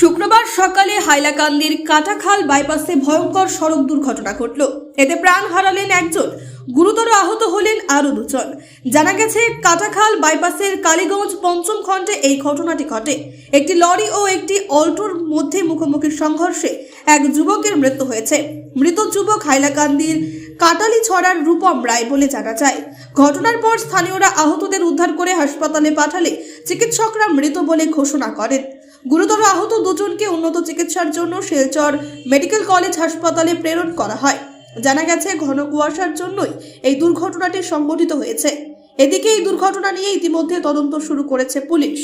শুক্রবার সকালে হাইলাকান্দির কাটাখাল বাইপাসে ভয়ঙ্কর সড়ক দুর্ঘটনা ঘটল। এতে প্রাণ হারালেন একজন। গুরুতর আহত হলেন আরও দুজন। জানা গেছে কাটাখাল বাইপাসের কালীগঞ্জ পঞ্চম খণ্ডে এই ঘটনাটি ঘটে। একটি লরি ও একটি অল্টোর মধ্যে মুখোমুখি সংঘর্ষে এক যুবকের মৃত্যু হয়েছে। মৃত যুবক হাইলাকান্দির কাটালি ছড়ার রূপম রায় বলে জানা যায়। ঘটনার পর স্থানীয়রা আহতদের উদ্ধার করে হাসপাতালে পাঠালে চিকিৎসকরা মৃত বলে ঘোষণা করেন। গুরুতর আহত দুজনকে উন্নত চিকিৎসার জন্য শিলচর মেডিকেল কলেজ হাসপাতালে প্রেরণ করা হয়। জানা গেছে, ঘন কুয়াশার জন্যই এই দুর্ঘটনাটি সংঘটিত হয়েছে। এদিকে এই দুর্ঘটনা নিয়ে ইতিমধ্যে তদন্ত শুরু করেছে পুলিশ।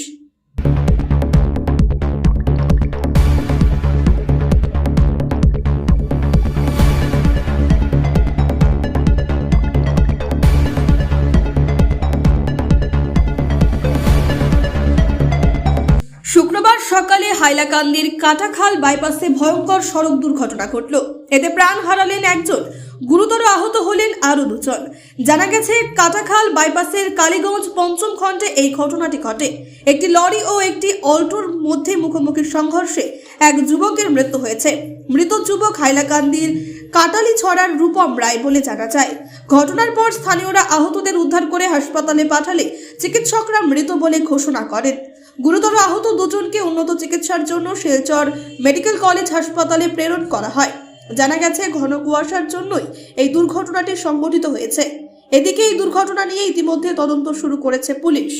শুক্রবার সকালে হাইলাকান্দির কাটাখাল বাইপাসে ভয়ঙ্কর সড়ক দুর্ঘটনা ঘটল। এতে প্রাণ হারালেন একজন। গুরুতর আহত হলেন আরও দুজন। জানা গেছে, কাটাখাল বাইপাসের কালীগঞ্জ পঞ্চম খণ্ডে এই ঘটনাটি ঘটে। একটি লরি ও একটি অল্টোর মধ্যে মুখোমুখি সংঘর্ষে এক যুবকের মৃত্যু হয়েছে। মৃত যুবক হাইলাকান্দির কাটালি ছড়ার রূপম রায় বলে জানা যায়। ঘটনার পর স্থানীয়রা আহতদের উদ্ধার করে হাসপাতালে পাঠালে চিকিৎসকরা মৃত বলে ঘোষণা করেন। গুরুতর আহত দুজনকে উন্নত চিকিৎসার জন্য শিলচর মেডিকেল কলেজ হাসপাতালে প্রেরণ করা হয়। জানা গেছে, ঘন কুয়াশার জন্যই এই দুর্ঘটনাটি সংঘটিত হয়েছে। এদিকে এই দুর্ঘটনা নিয়ে ইতিমধ্যে তদন্ত শুরু করেছে পুলিশ।